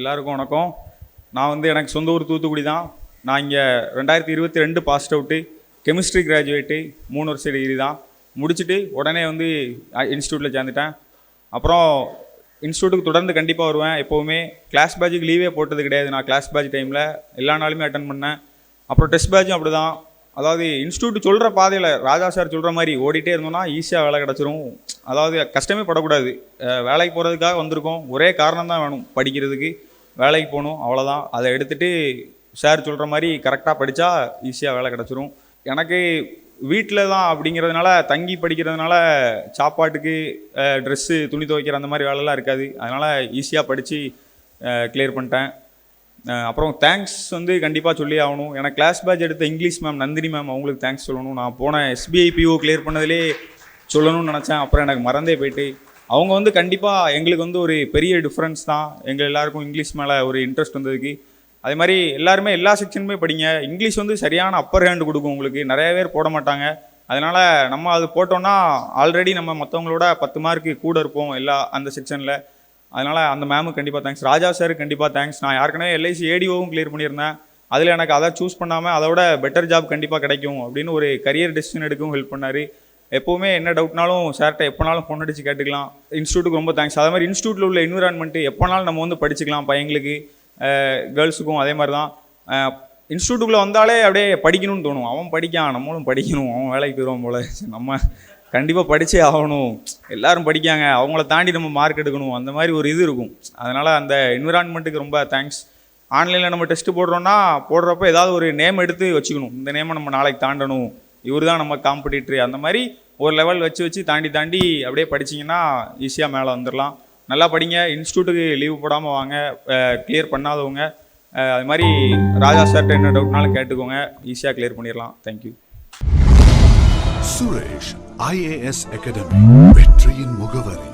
எல்லாருக்கும் வணக்கம். நான் வந்து எனக்கு சொந்த ஊர் தூத்துக்குடி தான். நான் இங்கே ரெண்டாயிரத்தி இருபத்தி ரெண்டு பாஸ்ட் அவுட்டு கெமிஸ்ட்ரி கிராஜுவேட்டு மூணு வருஷம் டிகிரி தான். முடிச்சுட்டு உடனே வந்து இன்ஸ்டியூட்டில் சேர்ந்துட்டேன். அப்புறம் இன்ஸ்டியூட்டுக்கு தொடர்ந்து கண்டிப்பாக வருவேன். எப்போவுமே கிளாஸ் பேட்சுக்கு லீவே போட்டது கிடையாது. நான் கிளாஸ் பேட்ச் டைமில் எல்லா நாளுமே அட்டன் பண்ணேன். அப்புறம் டெஸ்ட் பேட்சும் அப்படி தான் அதாவது இன்ஸ்டியூட் சொல்கிற பாதையில் ராஜா சார் சொல்கிற மாதிரி ஓடிட்டே இருந்தோம்னா ஈஸியாக வேலை கிடச்சிரும். அதாவது கஷ்டமே படக்கூடாது. வேலைக்கு போகிறதுக்காக வந்திருக்கோம். ஒரே காரணம் தான் வேணும் படிக்கிறதுக்கு. வேலைக்கு போகணும் அவ்வளோதான் அதை எடுத்துகிட்டு சார் சொல்கிற மாதிரி கரெக்டாக படித்தா ஈஸியாக வேலை கிடச்சிரும். எனக்கு வீட்டில் தான் அப்படிங்கிறதுனால தங்கி படிக்கிறதுனால சாப்பாட்டுக்கு ட்ரெஸ்ஸு துணி துவைக்கிற அந்த மாதிரி வேலைலாம் இருக்காது. அதனால் ஈஸியாக படித்து கிளியர் பண்ணிட்டேன். அப்புறம் தேங்க்ஸ் வந்து கண்டிப்பாக சொல்லி ஆகணும். எனக்கு கிளாஸ் பேட்ச் எடுத்த இங்கிலீஷ் மேம் நந்தினி மேம் அவங்களுக்கு தேங்க்ஸ் சொல்லணும். நான் போன எஸ்பிஐ பிஓ கிளியர் பண்ணதிலே சொல்லணும்னு நினச்சேன். அப்புறம் எனக்கு மறந்தே போயிட்டு. அவங்க வந்து கண்டிப்பாக எங்களுக்கு வந்து ஒரு பெரிய டிஃப்ரென்ஸ் தான். எங்கள் எல்லாருக்கும் இங்கிலீஷ் மேலே ஒரு இன்ட்ரெஸ்ட் வந்ததுக்கு. அதே மாதிரி எல்லாருமே எல்லா செக்ஷனுமே படிங்க. இங்கிலீஷ் வந்து சரியான அப்பர் ஹேண்டு கொடுக்கும் உங்களுக்கு. நிறைய பேர் போட மாட்டாங்க. அதனால் நம்ம அது போட்டோன்னா ஆல்ரெடி நம்ம மற்றவங்களோட பத்து மார்க்கு கூட இருப்போம் எல்லா அந்த செக்ஷனில் அதனால் அந்த மேமுக்கு கண்டிப்பாக தேங்க்ஸ் ராஜா சார் கண்டிப்பாக தேங்க்ஸ் நான் ஏற்கனவே எல்ஐசி ஏடிஓவும் கிளியர் பண்ணியிருந்தேன். அதில் எனக்கு அதை சூஸ் பண்ணாமல் அதோட பெட்டர் ஜாப் கண்டிப்பாக கிடைக்கும் அப்படின்னு ஒரு கரியர் டெசிஷன் எடுக்கவும் ஹெல்ப் பண்ணார். எப்போவுமே என்ன டவுட்னாலும் சார்கிட்ட எப்போனாலும் ஃபோன் அடித்து கேட்டுக்கலாம். இன்ஸ்டியூட்டுக்கு ரொம்ப தேங்க்ஸ் அதே மாதிரி இன்ஸ்டியூட்டில் உள்ள என்விரான்மெண்ட்டு எப்போனாலும் நம்ம வந்து படிச்சுக்கலாம் பையங்களுக்கு கேர்ள்ஸுக்கும் அதே மாதிரி தான் இன்ஸ்டியூட்டுக்குள்ளே வந்தாலே அப்படியே படிக்கணும்னு தோணும். அவன் படிக்கான் நம்மளும் படிக்கணும். அவன் வேலைக்கு போயிடுவான் போல. நம்ம கண்டிப்பாக படித்தே ஆகணும். எல்லாரும் படிக்காங்க. அவங்கள தாண்டி நம்ம மார்க் எடுக்கணும். அந்த மாதிரி ஒரு இது இருக்கும். அதனால் அந்த என்விரான்மெண்ட்டுக்கு ரொம்ப தேங்க்ஸ் ஆன்லைனில் நம்ம டெஸ்ட்டு போடுறோன்னா போடுறப்ப ஏதாவது ஒரு நேம் எடுத்து வச்சுக்கணும். இந்த நேமை நம்ம நாளைக்கு தாண்டணும். இவர் தான் நம்ம காம்படிட்டரு அந்த மாதிரி ஒரு லெவல் வச்சு வச்சு தாண்டி தாண்டி அப்படியே படிச்சீங்கன்னா ஈஸியாக மேலே வந்துடலாம் நல்லா படிங்க. இன்ஸ்டியூட்டுக்கு லீவ் போடாமல் வாங்க. கிளியர் பண்ணாதவங்க. அது மாதிரி ராஜா சார்கிட்ட என்ன டவுட்னாலும் கேட்டுக்கோங்க. ஈஸியாக கிளியர் பண்ணிடலாம் தேங்க்யூ சுரேஷ் ஐஏஎஸ் அகாடமி வெற்றியின் முகவரி.